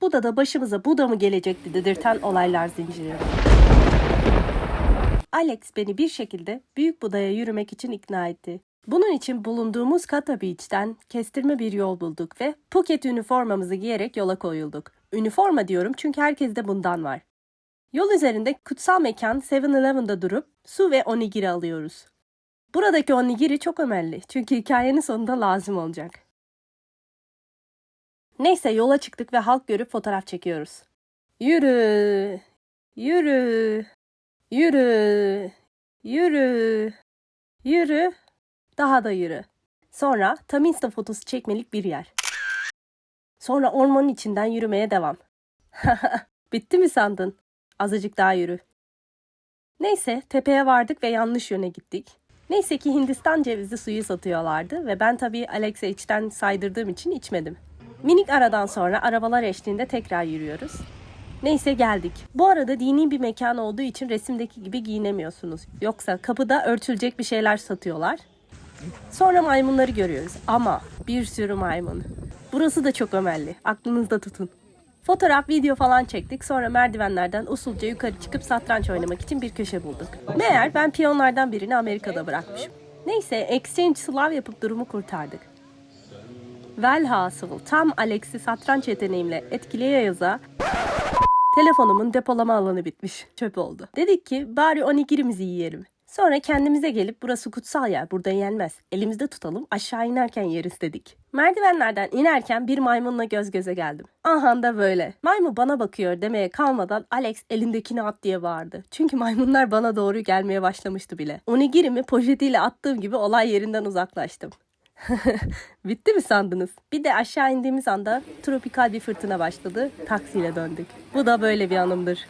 Bu da da başımıza bu da mı gelecekti dedirten olaylar zinciri. Alex beni bir şekilde Büyük Buda'ya yürümek için ikna etti. Bunun için bulunduğumuz Kata Beach'ten kestirme bir yol bulduk ve Phuket üniformamızı giyerek yola koyulduk. Üniforma diyorum çünkü herkeste bundan var. Yol üzerinde kutsal mekan 7-Eleven'da durup su ve onigiri alıyoruz. Buradaki onigiri çok önemli çünkü hikayenin sonunda lazım olacak. Neyse yola çıktık ve halk görüp fotoğraf çekiyoruz. Yürü, yürü, yürü, yürü, yürü, daha da yürü. Sonra tam insta fotosu çekmelik bir yer. Sonra ormanın içinden yürümeye devam. Bitti mi sandın? Azıcık daha yürü. Neyse tepeye vardık ve yanlış yöne gittik. Neyse ki Hindistan cevizi suyu satıyorlardı ve ben tabii Alex'e içten saydırdığım için içmedim. Minik aradan sonra arabalar eşliğinde tekrar yürüyoruz. Neyse geldik. Bu arada dini bir mekan olduğu için resimdeki gibi giyinemiyorsunuz. Yoksa kapıda örtülecek bir şeyler satıyorlar. Sonra maymunları görüyoruz ama bir sürü maymun. Burası da çok ömelli. Aklınızda tutun. Fotoğraf, video falan çektik. Sonra merdivenlerden usulca yukarı çıkıp satranç oynamak için bir köşe bulduk. Meğer ben piyonlardan birini Amerika'da bırakmışım. Neyse exchange slav yapıp durumu kurtardık. Velhasıl tam Alex'i satranç yeteneğimle etkileye yaza telefonumun depolama alanı bitmiş. Çöp oldu. Dedik ki bari onigirimizi yiyelim. Sonra kendimize gelip burası kutsal yer burada yenmez. Elimizde tutalım aşağı inerken yeriz dedik. Merdivenlerden inerken bir maymunla göz göze geldim. Aha da böyle. Maymun bana bakıyor demeye kalmadan Alex elindekini at diye bağırdı. Çünkü maymunlar bana doğru gelmeye başlamıştı bile. Onigirimi poşetiyle attığım gibi olay yerinden uzaklaştım. Bitti mi sandınız? Bir de aşağı indiğimiz anda tropikal bir fırtına başladı. Taksiyle döndük. Bu da böyle bir anımdır.